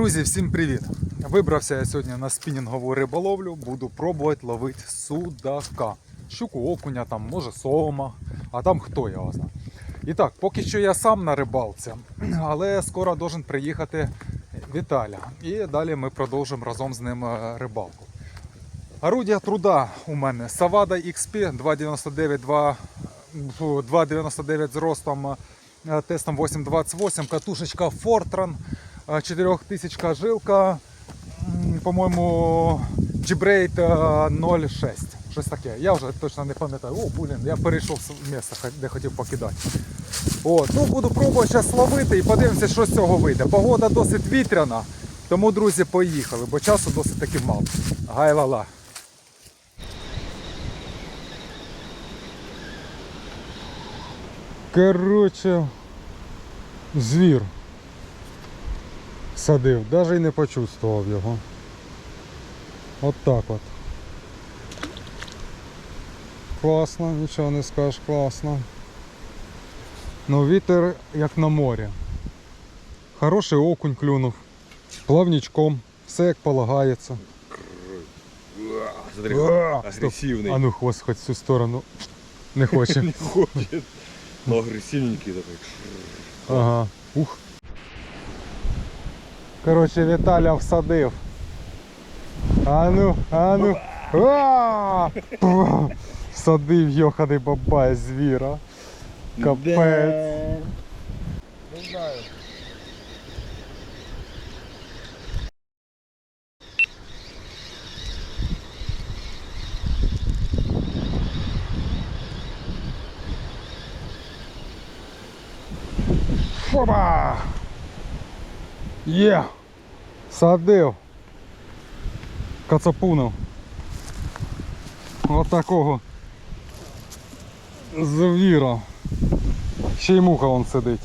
Друзі, всім привіт! Вибрався я сьогодні на спінінгову риболовлю, буду пробувати ловити судака. Щуку окуня, там, може сома, а там хто його знає. І так, поки що я сам на рибалці, але скоро должен приїхати Віталя. І далі ми продовжимо разом з ним е, рибалку. Орудія труда у мене Savada XP 299 2 2,99 з ростом е, тестом 828, катушечка Fortran, 4000 жилка, по-моєму, е, 06. Щось таке. Я вже точно не пам'ятаю. О, блін, я перейшов з місця, де хотів покидати. От, ну буду пробувати зараз ловити і подивимося, що з цього вийде. Погода досить вітряна, тому, друзі, поїхали, бо часу досить таки мало. Гай-ла-ла. Короче, звір садив, навіть і не почувствував його. От так от. Класно, нічого не скажеш, класно. Ну вітер як на морі. Хороший окунь клюнув. Плавнічком, все як полагається. Смотри, А, агрессивный. А ну хвост хоч в цю сторону. Не хоче. Не хочет. Но агрессивненький такой. Ага. Ух. Коротше, Віталя всадив. А ну, а ну. А! Всадив йоханий бабай звіра. Капець. Фоба! Є! Садив. Кацапунов. Ось такого звіра. Ще й муха вон сидить.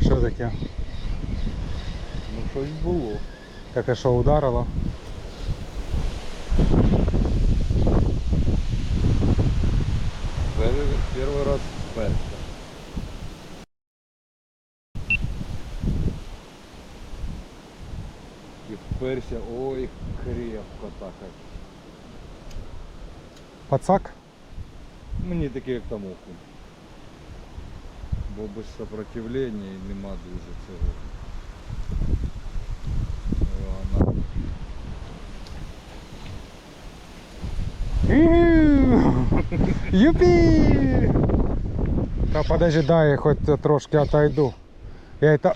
Що таке? Ну щось було. Таке що ударило? І вперся, ой, крепко так. Пацак? Мені таке як там окунь. Бо без сопротивлення і нема дуже цього. Вона Юпі! Та подожди, дай я хоть трошки отойду. Я это...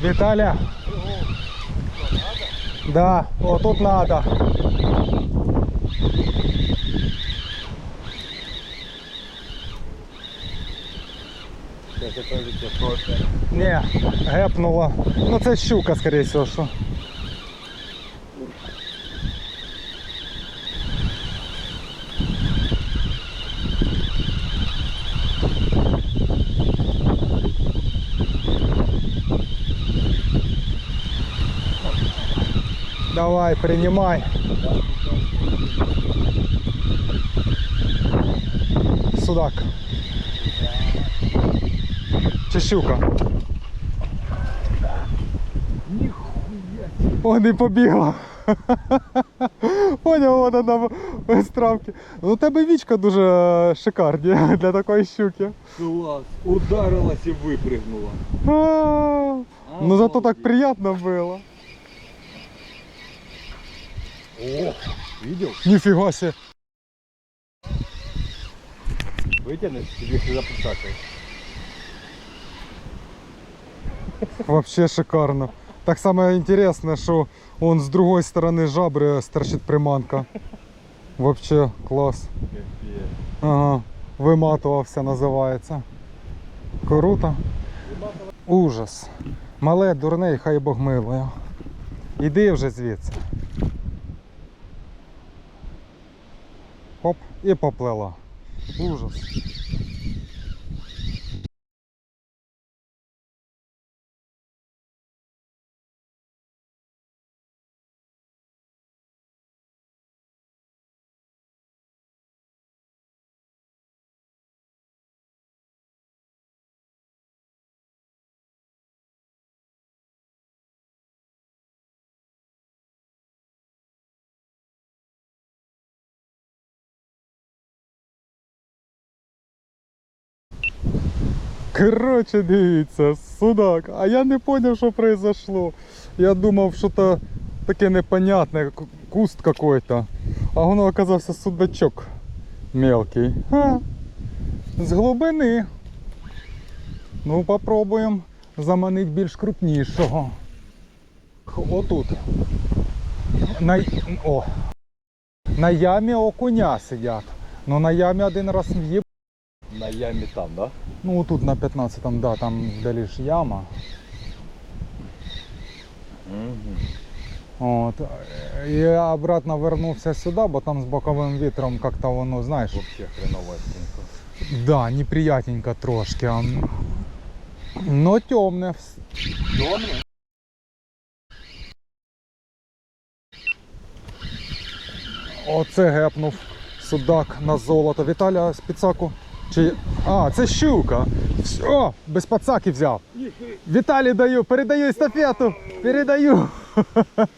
Виталя. Да, вот тут надо. Не, гепнула. Ну це щука, скорее всего, що. Давай, принимай. Судак. Чи щука? О, не побігла. Поняв, вона на вистравки. Ну, у тебе вічка дуже шикарні для такої щуки. Класс. Ударилась и выпрыгнула. А, Ну зато так приємно було. О, видел? Ніфіга себе. Вытянешь, тебе сюда присакаешь. Вообще шикарно. Так само интересно, що он з другої сторони жабри стерчить приманка. Вообще клас. Капец. Ага, виматувався називається. Круто. Ужас. Мале, дурне, і хай Бог милує. Іди вже звідси. Хоп, і поплила. Ужас. Коротше, дивіться, судак. А я не зрозумів, що произошло. Я думав, що то таке непонятне, куст какой-то. А воно оказався судачок мелкий. Ха. З глибини. Ну, попробуємо заманити більш крупнішого. Отут. На, о. на ямі окуня сидять. Ну на ямі один раз в'їб. На ямі там, да? Ну тут на 15-му, да, там вдалі ж яма. Угу. От. Я обратно вернувся сюди, бо там з боковим вітром як-то воно, знаєш, Вообще хреновастенько. да, неприятненько трошки. Но темне. Темно? Оце гепнув судак на золото. Віталя з підсаку. Чи... А, це щука. О, без пацаки взяв. Віталій даю, передаю естафету. Передаю.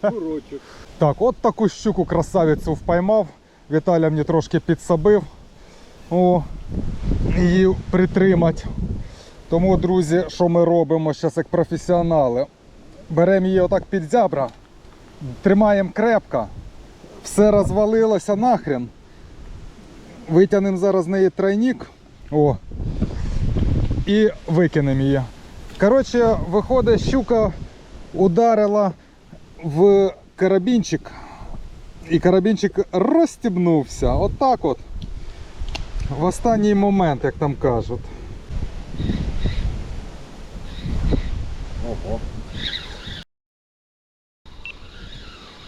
Курочок. Так, от таку щуку красавицю впіймав. Віталя мені трошки підсобив. О, її притримати. Тому, друзі, що ми робимо зараз як професіонали? Беремо її отак під зябра, тримаємо крепко, все розвалилося нахрен. Витягнемо зараз з неї тройник. О, і викинемо її. Коротше, виходить, щука ударила в карабінчик. І карабінчик розстібнувся. Отак от. В останній момент, як там кажуть. Ого.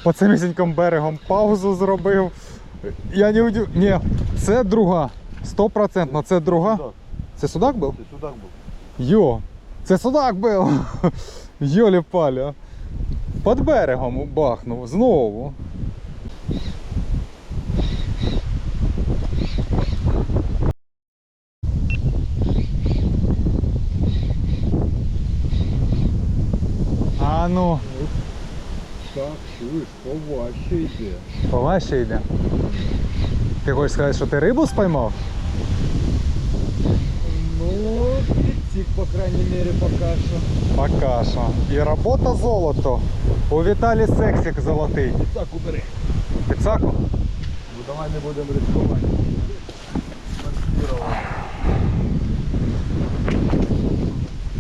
По цимісіньким берегом паузу зробив. Я не удив... Ні, це друга. Стопроцентно, це друга. Судак. Це судак був? Це судак був. Йо, це судак був. Йолі паля. Під берегом бахнув знову. А ну, Так, чуєш, поваще йде. поважче йде. Ти хочеш сказати, що ти рибу спіймав? Ну, підсік, по крайней мере, пока що. Пока що. І робота золото. У Віталі сексик золотий. Так, убери. Підсаку? Ну давай не будемо ризикувати.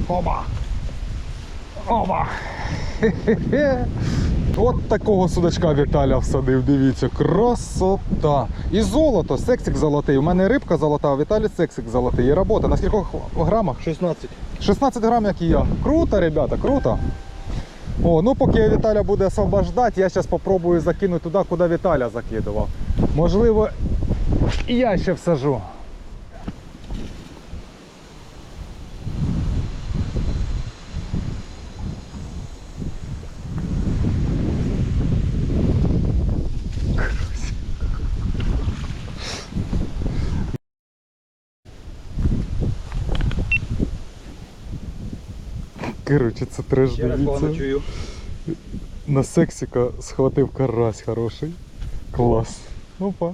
Оба! Оба! Хе-хе-хе. От такого судачка Віталя всадив, дивіться, красота. І золото, сексик золотий. У мене рибка золота, а Віталі сексик золотий. І робота. На скількох грамах? 16. 16 грам, як і я. Круто, ребята, круто. О, ну поки Віталя буде освобождати, я зараз спробую закинути туди, куди Віталя закидував. Можливо, і я ще всажу. Коротше, це треш дивіться. На сексіка схватив карась хороший. Клас. Опа.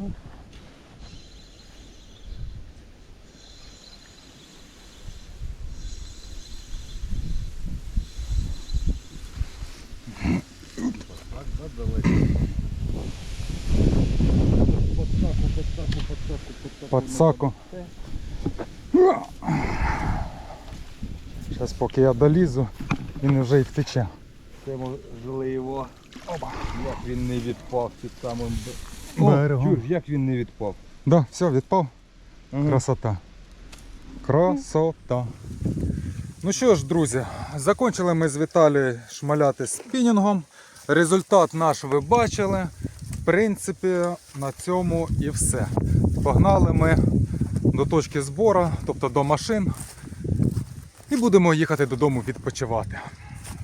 Давай. Подсаку, подсаку, подсаку, подсаку. Подсаку. Зараз поки я долізу, він вже й втече. Це можливо. Опа. Як він не відпав під самим Берегом. Чуєш, як він не відпав. Да, все, відпав. Ага. Красота. Красота. Ну що ж, друзі, закончили ми з Віталією шмаляти спінінгом. Результат наш ви бачили. В принципі, на цьому і все. Погнали ми до точки збору, тобто до машин. Будемо їхати додому відпочивати.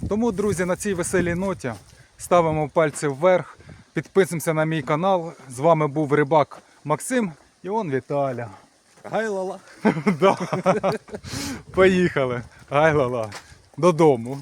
Тому, друзі, на цій веселій ноті ставимо пальці вверх, підписуємося на мій канал. З вами був рибак Максим і он Віталя. Гайлала. Поїхали. Гайлала. Додому.